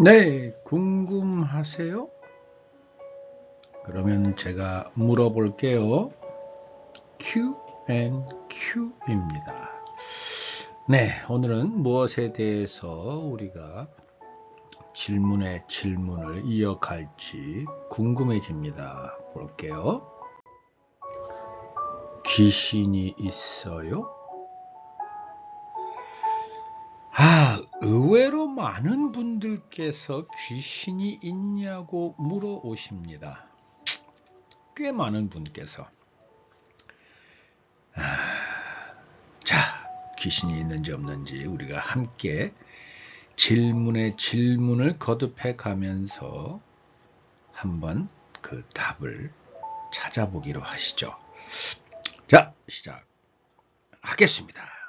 네, 궁금하세요? 그러면 제가 물어볼게요. Q&Q입니다. 네, 오늘은 무엇에 대해서 우리가 질문에 질문을 이어갈지 궁금해집니다. 볼게요. 귀신이 있어요? 의외로 많은 분들께서 귀신이 있냐고 물어오십니다. 꽤 많은 분께서. 아, 자, 귀신이 있는지 없는지 우리가 함께 질문에 질문을 거듭해 가면서 한번 그 답을 찾아보기로 하시죠. 자, 시작하겠습니다.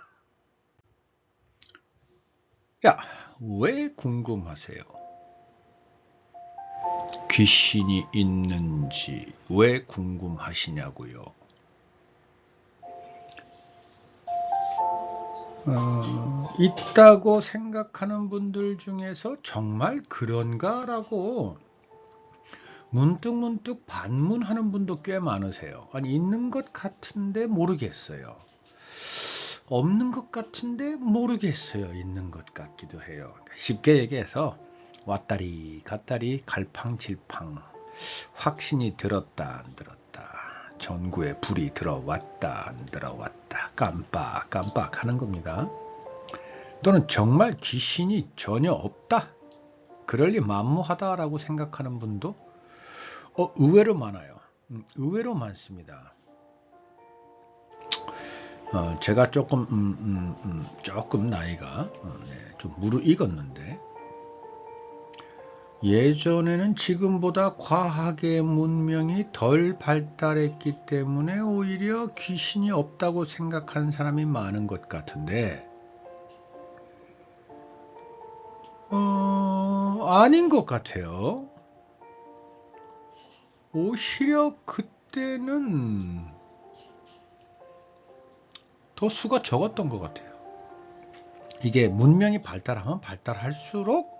야, 왜 궁금하세요? 귀신이 있는지 왜 궁금하시냐고요? 어, 있다고 생각하는 분들 중에서 정말 그런가라고 문득문득 반문하는 분도 꽤 많으세요. 아니, 있는 것 같은데 모르겠어요. 없는 것 같은데 모르겠어요. 있는 것 같기도 해요. 그러니까 쉽게 얘기해서 왔다리 갔다리 갈팡질팡 확신이 들었다 안 들었다 전구에 불이 들어왔다 안 들어왔다 깜빡 깜빡 하는 겁니다. 또는 정말 귀신이 전혀 없다 그럴 리 만무하다라고 생각하는 분도 어, 의외로 많아요. 음, 의외로 많습니다. 어, 제가 조금 음, 음, 음, 조금 나이가 어, 네, 좀 무르익었는데 예전에는 지금보다 과학의 문명이 덜 발달했기 때문에 오히려 귀신이 없다고 생각하는 사람이 많은 것 같은데 어, 아닌 것 같아요. 오히려 그때는 더 수가 적었던 것 같아요. 이게 문명이 발달하면 발달할수록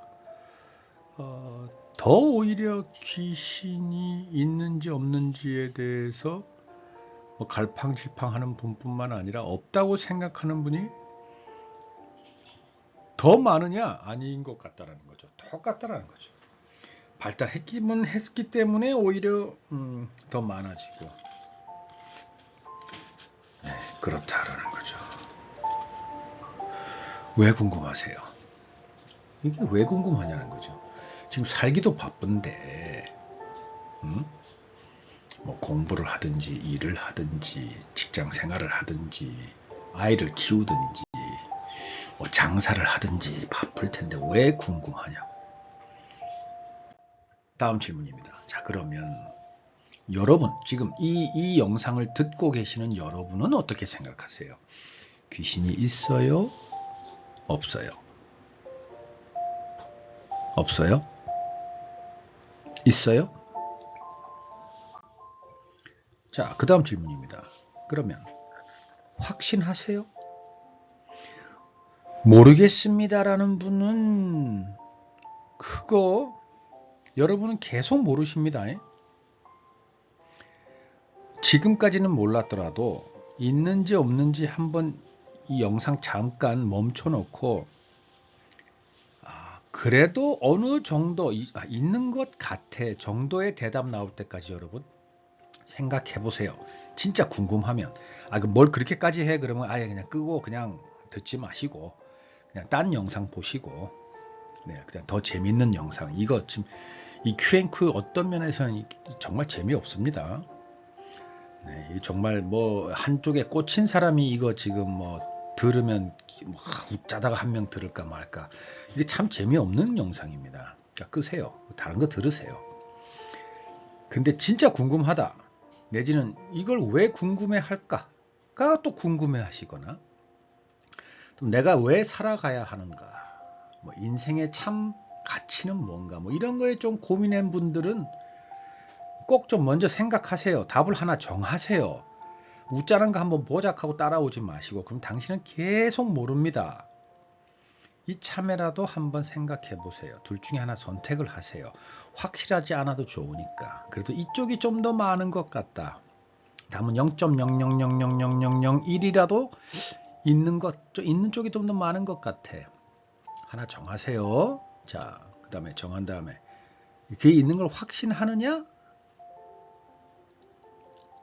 어, 더 오히려 귀신이 있는지 없는지에 대해서 뭐 갈팡질팡하는 분뿐만 아니라 없다고 생각하는 분이 더 많으냐 아닌 것 같다라는 거죠. 똑같다라는 거죠. 발달했기만 했기 때문에 오히려 음, 더 많아지고 네, 그렇다라는 거죠. 왜 궁금하세요? 이게 왜 궁금하냐는 거죠. 지금 살기도 바쁜데, 음? 뭐 공부를 하든지 일을 하든지 직장 생활을 하든지 아이를 키우든지 뭐 장사를 하든지 바쁠 텐데 왜 궁금하냐고. 다음 질문입니다. 자 그러면 여러분 지금 이, 이 영상을 듣고 계시는 여러분은 어떻게 생각하세요? 귀신이 있어요? 없어요? 없어요? 있어요? 자, 그 다음 질문입니다. 그러면 확신하세요? 모르겠습니다라는 분은 그거 여러분은 계속 모르십니다. 지금까지는 몰랐더라도 있는지 없는지 한번 이 영상 잠깐 멈춰 놓고 아, 그래도 어느 정도 이- 아, 있는 것 같아 정도의 대답 나올 때까지 여러분 생각해 보세요. 진짜 궁금하면 아, 그뭘 그렇게까지 해 그러면 아예 그냥 끄고 그냥 듣지 마시고 그냥 딴 영상 보시고 네, 그냥 더 재밌는 영상 이거 지금 이 Q&Q 어떤 면에서는 이- 정말 재미없습니다. 네, 이 정말 뭐 한쪽에 꽂힌 사람이 이거 지금 뭐 들으면 뭐 웃자다가 한 명 들을까 말까 이게 참 재미없는 영상입니다. 그러니까 끄세요. 다른 거 들으세요. 근데 진짜 궁금하다. 내지는 이걸 왜 궁금해 할까가 또 궁금해 하시거나 또 내가 왜 살아가야 하는가 뭐 인생의 참 가치는 뭔가 뭐 이런 거에 좀 고민한 분들은 꼭 좀 먼저 생각하세요. 답을 하나 정하세요. 웃자는 거 한번 보작하고 따라오지 마시고 그럼 당신은 계속 모릅니다. 이참에라도 한번 생각해 보세요. 둘 중에 하나 선택을 하세요. 확실하지 않아도 좋으니까. 그래도 이쪽이 좀 더 많은 것 같다. 다음은 0.0000001이라도 있는 것 있는 쪽이 좀 더 많은 것 같아. 하나 정하세요. 자, 그 다음에 정한 다음에 그게 있는 걸 확신하느냐?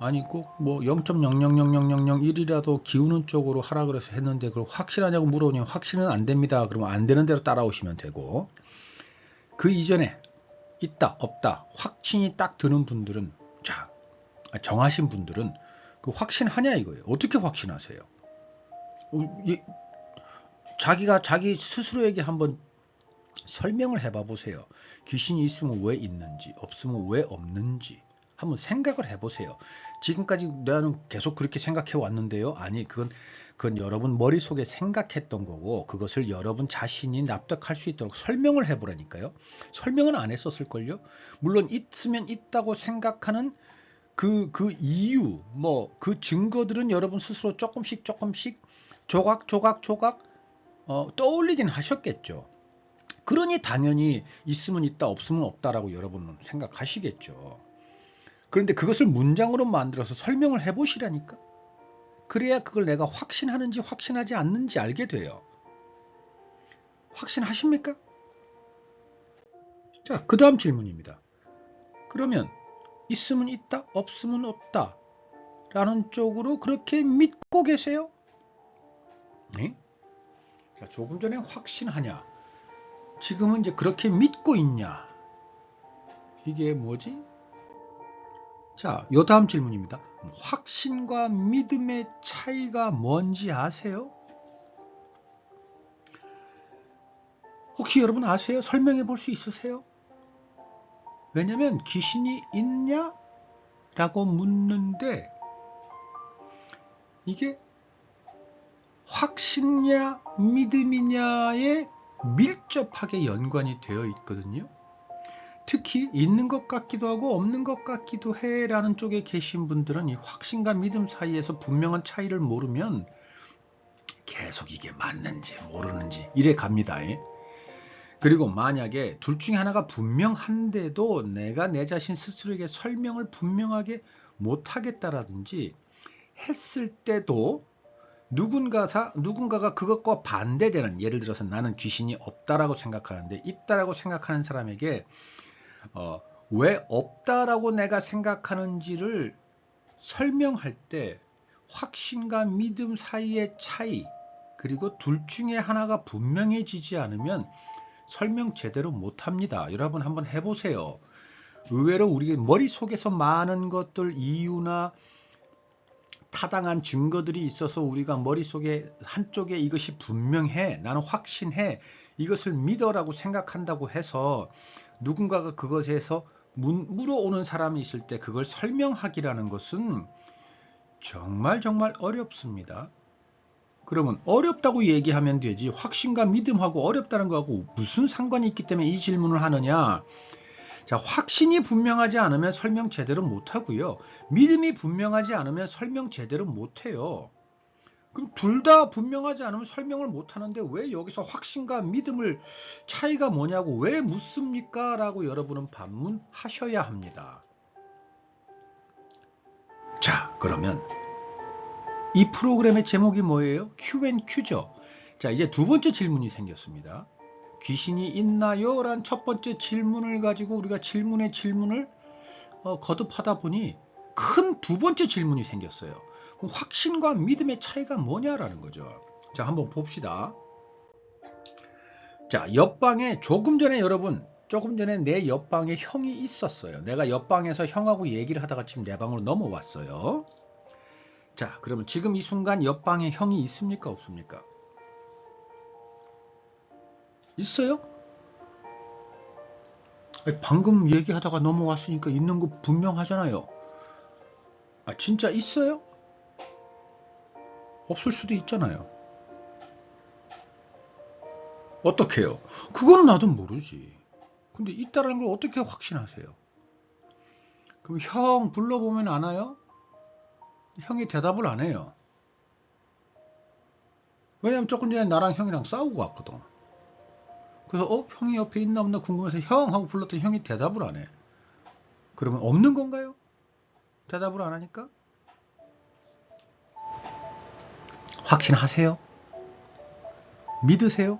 아니 꼭뭐 0.0000001이라도 기우는 쪽으로 하라 그래서 했는데 그걸 확실하냐고 물어보니 확신은 안 됩니다. 그러면 안 되는 대로 따라오시면 되고 그 이전에 있다 없다 확신이 딱 드는 분들은 자 정하신 분들은 그 확신하냐 이거예요. 어떻게 확신하세요? 어, 이- 자기가 자기 스스로에게 한번 설명을 해봐 보세요. 귀신이 있으면 왜 있는지, 없으면 왜 없는지 한번 생각을 해보세요. 지금까지 나는 계속 그렇게 생각해 왔는데요. 아니, 그건 그건 여러분 머릿속에 생각했던 거고 그것을 여러분 자신이 납득할 수 있도록 설명을 해보라니까요. 설명은 안 했었을걸요. 물론 있으면 있다고 생각하는 그, 그 이유, 뭐, 그 증거들은 여러분 스스로 조금씩 조금씩 조각, 조각, 조각, 어, 떠올리긴 하셨겠죠. 그러니 당연히 있으면 있다, 없으면 없다라고 여러분은 생각하시겠죠. 그런데 그것을 문장으로 만들어서 설명을 해보시라니까. 그래야 그걸 내가 확신하는지 확신하지 않는지 알게 돼요. 확신하십니까? 자, 그 다음 질문입니다. 그러면 있으면 있다, 없으면 없다. 라는 쪽으로 그렇게 믿고 계세요? 네? 자, 조금 전에 확신하냐? 지금은 이제 그렇게 믿고 있냐? 이게 뭐지? 자, 요 다음 질문입니다. 확신과 믿음의 차이가 뭔지 아세요? 혹시 여러분 아세요? 설명해 볼 수 있으세요? 왜냐면 귀신이 있냐? 라고 묻는데 이게 확신이냐 믿음이냐에 밀접하게 연관이 되어 있거든요. 특히 있는 것 같기도 하고 없는 것 같기도 해 라는 쪽에 계신 분들은 이 확신과 믿음 사이에서 분명한 차이를 모르면 계속 이게 맞는지 모르는지 이래 갑니다. 예. 그리고 만약에 둘 중에 하나가 분명한데도 내가 내 자신 스스로에게 설명을 분명하게 못하겠다라든지 했을 때도 누군가 사, 누군가가 그것과 반대되는 예를 들어서 나는 귀신이 없다라고 생각하는데 있다라고 생각하는 사람에게 어, 왜 없다라고 내가 생각하는지를 설명할 때 확신과 믿음 사이의 차이 그리고 둘 중에 하나가 분명해지지 않으면 설명 제대로 못합니다. 여러분 한번 해보세요. 의외로 우리 머릿속에서 많은 것들 이유나 타당한 증거들이 있어서 우리가 머릿속에 한쪽에 이것이 분명해 나는 확신해 이것을 믿어라고 생각한다고 해서 누군가가 그것에서 문- 물어오는 사람이 있을 때 그걸 설명하기라는 것은 정말 정말 어렵습니다. 그러면 어렵다고 얘기하면 되지 확신과 믿음하고 어렵다는 거하고 무슨 상관이 있기 때문에 이 질문을 하느냐? 자, 확신이 분명하지 않으면 설명 제대로 못 하고요. 믿음이 분명하지 않으면 설명 제대로 못 해요. 그럼 둘 다 분명하지 않으면 설명을 못 하는데 왜 여기서 확신과 믿음을 차이가 뭐냐고 왜 묻습니까? 라고 여러분은 반문하셔야 합니다. 자, 그러면 이 프로그램의 제목이 뭐예요? Q&Q죠. 자, 이제 두 번째 질문이 생겼습니다. 귀신이 있나요? 란 첫 번째 질문을 가지고 우리가 질문의 질문을 어, 거듭하다 보니 큰 두 번째 질문이 생겼어요. 그럼 확신과 믿음의 차이가 뭐냐라는 거죠. 자, 한번 봅시다. 자, 옆방에 조금 전에 여러분, 조금 전에 내 옆방에 형이 있었어요. 내가 옆방에서 형하고 얘기를 하다가 지금 내 방으로 넘어왔어요. 자, 그러면 지금 이 순간 옆방에 형이 있습니까? 없습니까? 있어요? 방금 얘기하다가 넘어왔으니까 있는 거 분명하잖아요. 아, 진짜 있어요? 없을 수도 있잖아요. 어떻게요? 그거는 나도 모르지. 근데 있다라는 걸 어떻게 확신하세요? 그럼 형 불러보면 안 와요? 형이 대답을 안 해요. 왜냐면 조금 전에 나랑 형이랑 싸우고 왔거든. 그래서 어 형이 옆에 있나 없나 궁금해서 형 하고 불렀더니 형이 대답을 안 해. 그러면 없는 건가요? 대답을 안 하니까 확신하세요? 믿으세요?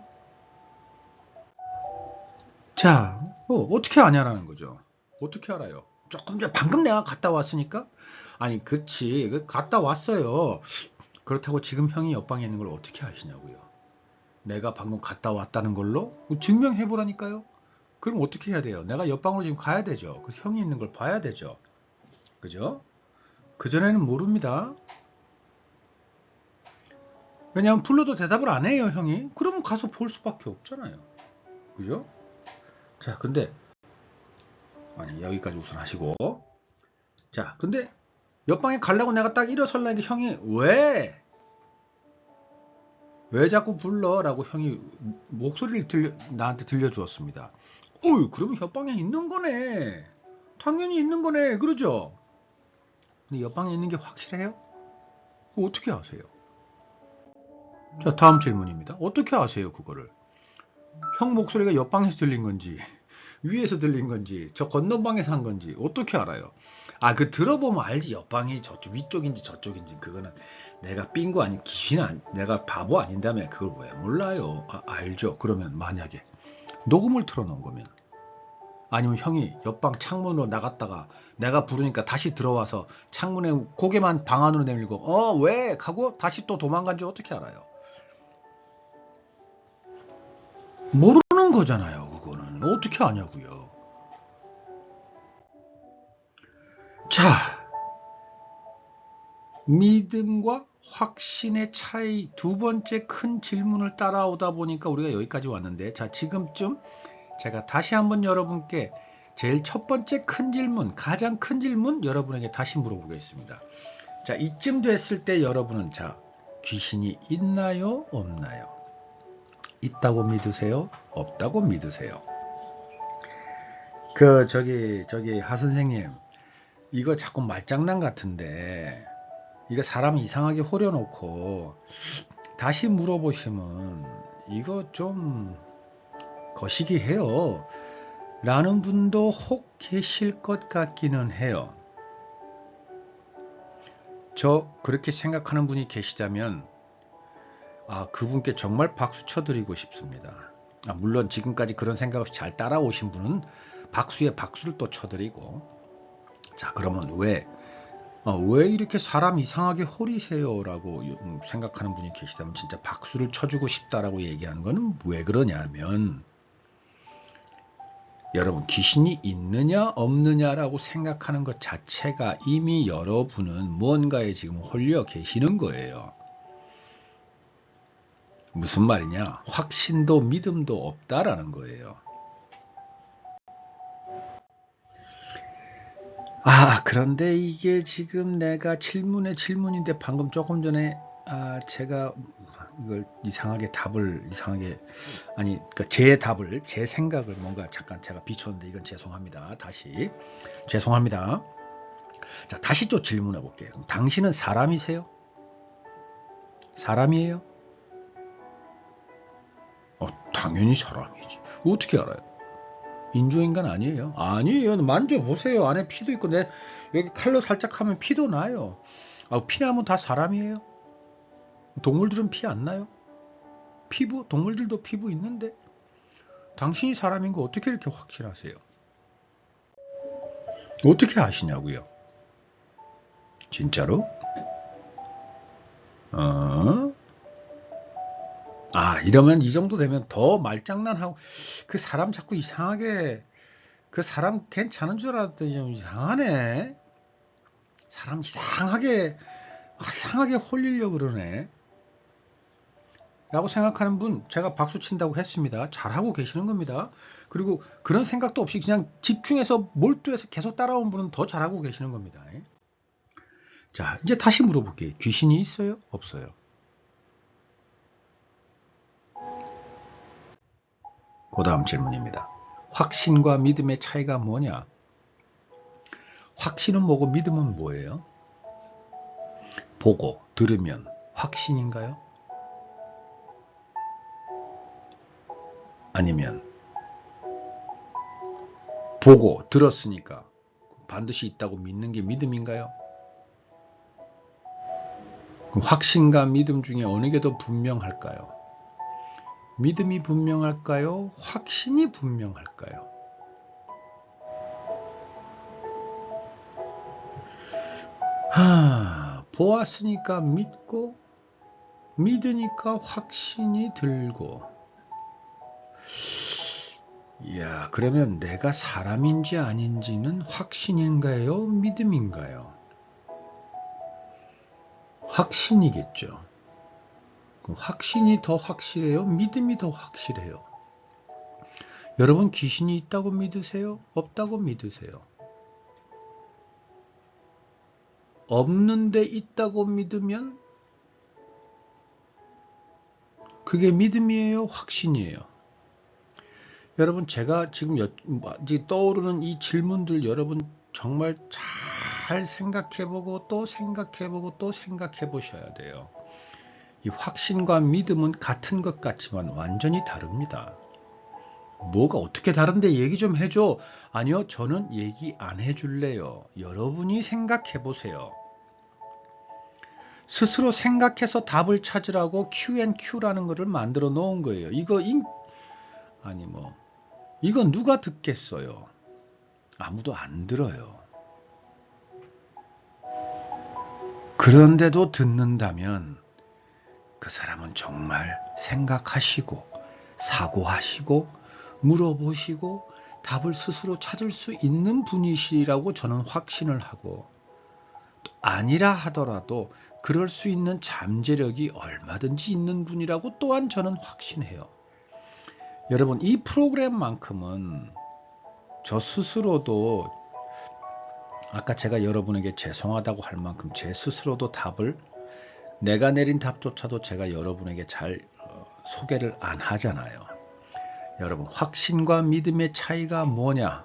자, 어, 어떻게 아냐라는 거죠. 어떻게 알아요? 조금 전 방금 내가 갔다 왔으니까 아니 그치 그 갔다 왔어요. 그렇다고 지금 형이 옆방에 있는 걸 어떻게 아시냐고요. 내가 방금 갔다 왔다는 걸로 증명해 보라니까요. 그럼 어떻게 해야 돼요? 내가 옆방으로 지금 가야 되죠. 그 형이 있는 걸 봐야 되죠. 그죠? 그전에는 모릅니다. 왜냐하면 불러도 대답을 안 해요, 형이. 그러면 가서 볼 수밖에 없잖아요. 그죠? 자, 근데 아니 여기까지 우선 하시고 자, 근데 옆방에 가려고 내가 딱 일어설라니까 형이 왜? 왜 자꾸 불러? 라고 형이 목소리를 들려, 나한테 들려주었습니다. 어이, 그러면 옆방에 있는 거네. 당연히 있는 거네. 그러죠? 근데 옆방에 있는 게 확실해요? 어떻게 아세요? 자, 다음 질문입니다. 어떻게 아세요, 그거를? 형 목소리가 옆방에서 들린 건지, 위에서 들린 건지, 저 건너방에서 한 건지, 어떻게 알아요? 아, 그 들어보면 알지. 옆방이 저쪽, 위쪽인지 저쪽인지. 그거는 내가 삔거 아닌 귀신 아니, 내가 바보 아닌다면 그걸 왜 몰라요? 아, 알죠. 그러면 만약에 녹음을 틀어놓은 거면 아니면 형이 옆방 창문으로 나갔다가 내가 부르니까 다시 들어와서 창문에 고개만 방 안으로 내밀고 어 왜? 하고 다시 또 도망간 줄 어떻게 알아요? 모르는 거잖아요. 그거는 어떻게 아냐고요. 자, 믿음과 확신의 차이 두 번째 큰 질문을 따라오다 보니까 우리가 여기까지 왔는데 자 지금쯤 제가 다시 한번 여러분께 제일 첫 번째 큰 질문 가장 큰 질문 여러분에게 다시 물어보겠습니다 자 이쯤 됐을 때 여러분은 자 귀신이 있나요 없나요 있다고 믿으세요 없다고 믿으세요 그 저기 저기 하 선생님 이거 자꾸 말장난 같은데 이거 사람 이상하게 호려놓고 다시 물어보시면 이거 좀 거시기 해요. 라는 분도 혹 계실 것 같기는 해요. 저 그렇게 생각하는 분이 계시다면 아 그분께 정말 박수 쳐드리고 싶습니다. 아, 물론 지금까지 그런 생각 없이 잘 따라오신 분은 박수에 박수를 또 쳐드리고 자, 그러면 왜, 어, 왜 이렇게 사람 이상하게 허리세요? 라고 음, 생각하는 분이 계시다면 진짜 박수를 쳐주고 싶다라고 얘기하는 거는 왜 그러냐면, 여러분, 귀신이 있느냐, 없느냐라고 생각하는 것 자체가 이미 여러분은 무언가에 지금 홀려 계시는 거예요. 무슨 말이냐? 확신도 믿음도 없다라는 거예요. 아, 그런데 이게 지금 내가 질문의 질문인데 방금 조금 전에 아, 제가 이걸 이상하게 답을 이상하게 아니 그러니까 제 답을 제 생각을 뭔가 잠깐 제가 비췄는데 이건 죄송합니다. 다시 죄송합니다. 자, 다시 또 질문해 볼게요. 당신은 사람이세요? 사람이에요? 어, 당연히 사람이지. 어떻게 알아요? 인조인간 아니에요. 아니에요. 만져보세요. 안에 피도 있고, 내 여기 칼로 살짝 하면 피도 나요. 아, 피나면 다 사람이에요. 동물들은 피 안 나요? 피부, 동물들도 피부 있는데, 당신이 사람인 거 어떻게 이렇게 확실하세요? 어떻게 아시냐고요? 진짜로? 어? 아, 이러면 이 정도 되면 더 말장난하고 그 사람 자꾸 이상하게 그 사람 괜찮은 줄 알았더니 좀 이상하네. 사람 이상하게 아, 이상하게 홀리려 그러네. 라고 생각하는 분 제가 박수 친다고 했습니다. 잘하고 계시는 겁니다. 그리고 그런 생각도 없이 그냥 집중해서 몰두해서 계속 따라온 분은 더 잘하고 계시는 겁니다. 자, 이제 다시 물어볼게요. 귀신이 있어요? 없어요? 그 다음 질문입니다. 확신과 믿음의 차이가 뭐냐? 확신은 뭐고 믿음은 뭐예요? 보고 들으면 확신인가요? 아니면 보고 들었으니까 반드시 있다고 믿는 게 믿음인가요? 그럼 확신과 믿음 중에 어느 게 더 분명할까요? 믿음이 분명할까요? 확신이 분명할까요? 하, 보았으니까 믿고, 믿으니까 확신이 들고. 이야, 그러면 내가 사람인지 아닌지는 확신인가요? 믿음인가요? 확신이겠죠. 확신이 더 확실해요? 믿음이 더 확실해요? 여러분 귀신이 있다고 믿으세요? 없다고 믿으세요? 없는데 있다고 믿으면 그게 믿음이에요? 확신이에요? 여러분 제가 지금 여, 떠오르는 이 질문들 여러분 정말 잘 생각해보고 또 생각해보고 또 생각해 보셔야 돼요. 이 확신과 믿음은 같은 것 같지만 완전히 다릅니다. 뭐가 어떻게 다른데 얘기 좀 해줘. 아니요, 저는 얘기 안 해줄래요. 여러분이 생각해 보세요. 스스로 생각해서 답을 찾으라고 Q&Q라는 것을 만들어 놓은 거예요. 이거 인, 아니 뭐 이거 누가 듣겠어요? 아무도 안 들어요. 그런데도 듣는다면 그 사람은 정말 생각하시고 사고하시고 물어보시고 답을 스스로 찾을 수 있는 분이시라고 저는 확신을 하고 아니라 하더라도 그럴 수 있는 잠재력이 얼마든지 있는 분이라고 또한 저는 확신해요. 여러분 이 프로그램만큼은 저 스스로도 아까 제가 여러분에게 죄송하다고 할 만큼 제 스스로도 답을 내가 내린 답조차도 제가 여러분에게 잘 어, 소개를 안 하잖아요. 여러분, 확신과 믿음의 차이가 뭐냐?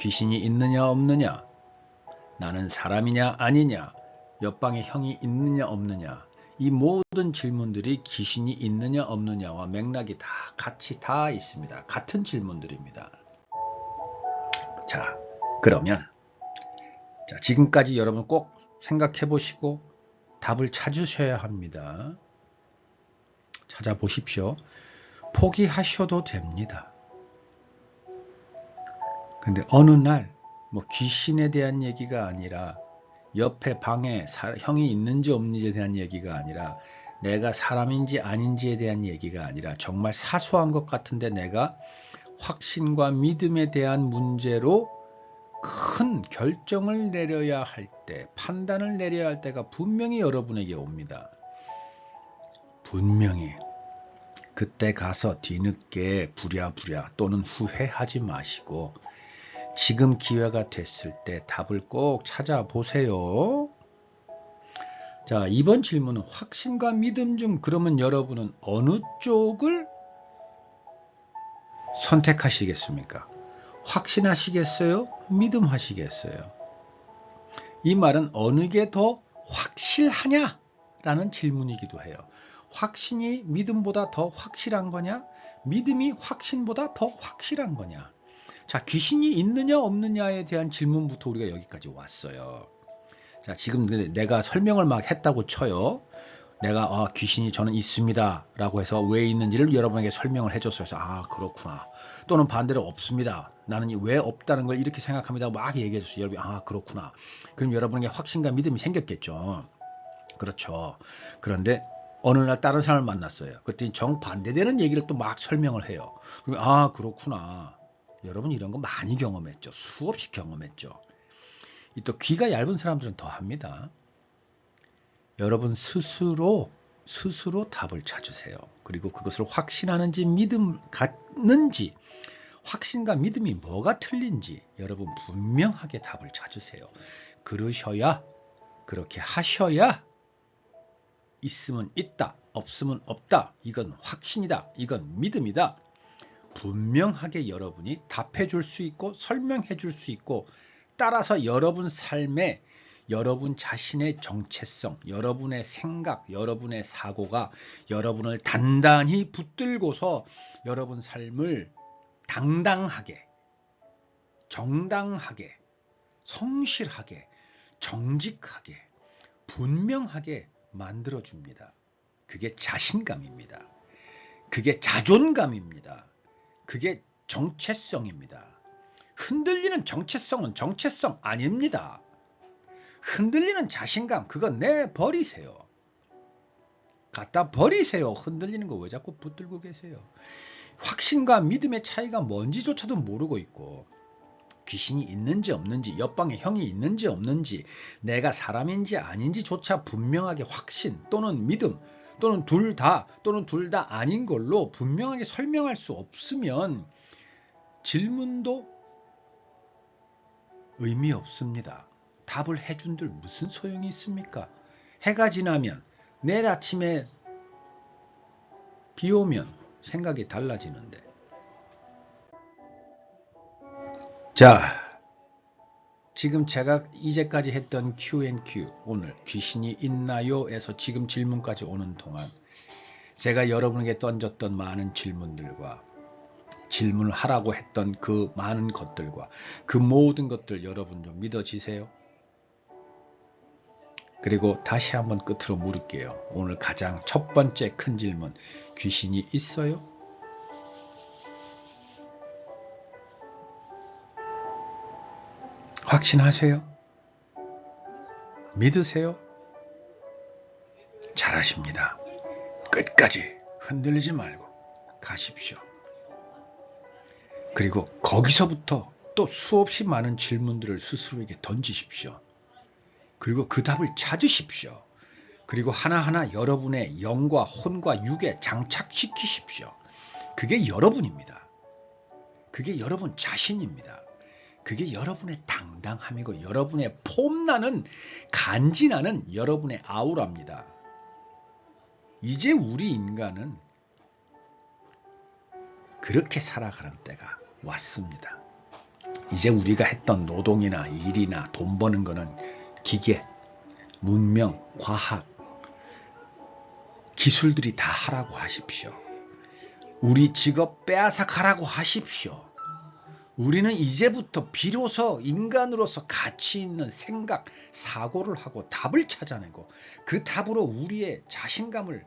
귀신이 있느냐 없느냐? 나는 사람이냐 아니냐? 옆방에 형이 있느냐 없느냐? 이 모든 질문들이 귀신이 있느냐 없느냐와 맥락이 다 같이 다 있습니다. 같은 질문들입니다. 자, 그러면 자, 지금까지 여러분 꼭 생각해 보시고 답을 찾으셔야 합니다. 찾아보십시오. 포기하셔도 됩니다. 근데 어느 날, 뭐 귀신에 대한 얘기가 아니라 옆에 방에 사, 형이 있는지 없는지에 대한 얘기가 아니라 내가 사람인지 아닌지에 대한 얘기가 아니라 정말 사소한 것 같은데 내가 확신과 믿음에 대한 문제로 큰 결정을 내려야 할 때, 판단을 내려야 할 때가 분명히 여러분에게 옵니다. 분명히. 그때 가서 뒤늦게 부랴부랴 또는 후회하지 마시고 지금 기회가 됐을 때 답을 꼭 찾아보세요. 자, 이번 질문은 확신과 믿음 중 그러면 여러분은 어느 쪽을 선택하시겠습니까? 확신하시겠어요? 믿음하시겠어요? 이 말은 어느 게 더 확실하냐? 라는 질문이기도 해요. 확신이 믿음보다 더 확실한 거냐? 믿음이 확신보다 더 확실한 거냐? 자, 귀신이 있느냐 없느냐에 대한 질문부터 우리가 여기까지 왔어요. 자, 지금 내가 설명을 막 했다고 쳐요. 내가 아, 귀신이 저는 있습니다. 라고 해서 왜 있는지를 여러분에게 설명을 해줬어요. 그래서 아, 그렇구나. 또는 반대로 없습니다. 나는 왜 없다는 걸 이렇게 생각합니다. 막 얘기해 줬어요. 여러분, 아, 그렇구나. 그럼 여러분에게 확신과 믿음이 생겼겠죠. 그렇죠. 그런데 어느 날 다른 사람을 만났어요. 그랬더니 정반대되는 얘기를 또 막 설명을 해요. 그러면 아, 그렇구나. 여러분 이런 거 많이 경험했죠. 수없이 경험했죠. 또 귀가 얇은 사람들은 더 합니다. 여러분 스스로 스스로 답을 찾으세요. 그리고 그것을 확신하는지 믿음 갖는지 확신과 믿음이 뭐가 틀린지 여러분 분명하게 답을 찾으세요. 그러셔야 그렇게 하셔야 있으면 있다, 없으면 없다. 이건 확신이다. 이건 믿음이다. 분명하게 여러분이 답해 줄 수 있고 설명해 줄 수 있고 따라서 여러분 삶에 여러분 자신의 정체성, 여러분의 생각, 여러분의 사고가 여러분을 단단히 붙들고서 여러분 삶을 당당하게, 정당하게, 성실하게, 정직하게, 분명하게 만들어 줍니다. 그게 자신감입니다. 그게 자존감입니다. 그게 정체성입니다. 흔들리는 정체성은 정체성 아닙니다. 흔들리는 자신감 그거 내버리세요. 갖다 버리세요. 흔들리는 거 왜 자꾸 붙들고 계세요. 확신과 믿음의 차이가 뭔지조차도 모르고 있고 귀신이 있는지 없는지 옆방에 형이 있는지 없는지 내가 사람인지 아닌지조차 분명하게 확신 또는 믿음 또는 둘 다 또는 둘 다 아닌 걸로 분명하게 설명할 수 없으면 질문도 의미 없습니다. 답을 해준들 무슨 소용이 있습니까? 해가 지나면 내일 아침에 비 오면 생각이 달라지는데. 자, 지금 제가 이제까지 했던 Q&Q 오늘 귀신이 있나요?에서 지금 질문까지 오는 동안 제가 여러분에게 던졌던 많은 질문들과 질문을 하라고 했던 그 많은 것들과 그 모든 것들 여러분 좀 믿어지세요? 그리고 다시 한번 끝으로 물을게요. 오늘 가장 첫 번째 큰 질문. 귀신이 있어요? 확신하세요? 믿으세요? 잘하십니다. 끝까지 흔들리지 말고 가십시오. 그리고 거기서부터 또 수없이 많은 질문들을 스스로에게 던지십시오. 그리고 그 답을 찾으십시오. 그리고 하나하나 여러분의 영과 혼과 육에 장착시키십시오. 그게 여러분입니다. 그게 여러분 자신입니다. 그게 여러분의 당당함이고 여러분의 폼나는 간지나는 여러분의 아우라입니다. 이제 우리 인간은 그렇게 살아가는 때가 왔습니다. 이제 우리가 했던 노동이나 일이나 돈 버는 거는 기계, 문명, 과학, 기술들이 다 하라고 하십시오. 우리 직업 빼앗아 가라고 하십시오. 우리는 이제부터 비로소 인간으로서 가치 있는 생각, 사고를 하고 답을 찾아내고 그 답으로 우리의 자신감을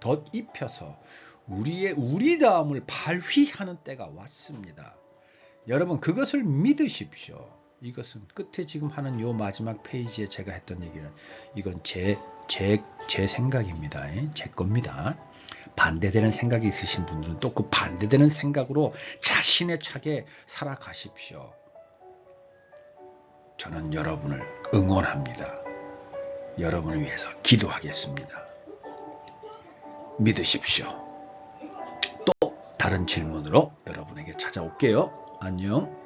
덧입혀서 우리의 우리다움을 발휘하는 때가 왔습니다. 여러분 그것을 믿으십시오. 이것은 끝에 지금 하는 요 마지막 페이지에 제가 했던 얘기는 이건 제, 제, 제 생각입니다. 예? 제 겁니다. 반대되는 생각이 있으신 분들은 또 그 반대되는 생각으로 자신의 차게 살아가십시오. 저는 여러분을 응원합니다. 여러분을 위해서 기도하겠습니다. 믿으십시오. 또 다른 질문으로 여러분에게 찾아올게요. 안녕.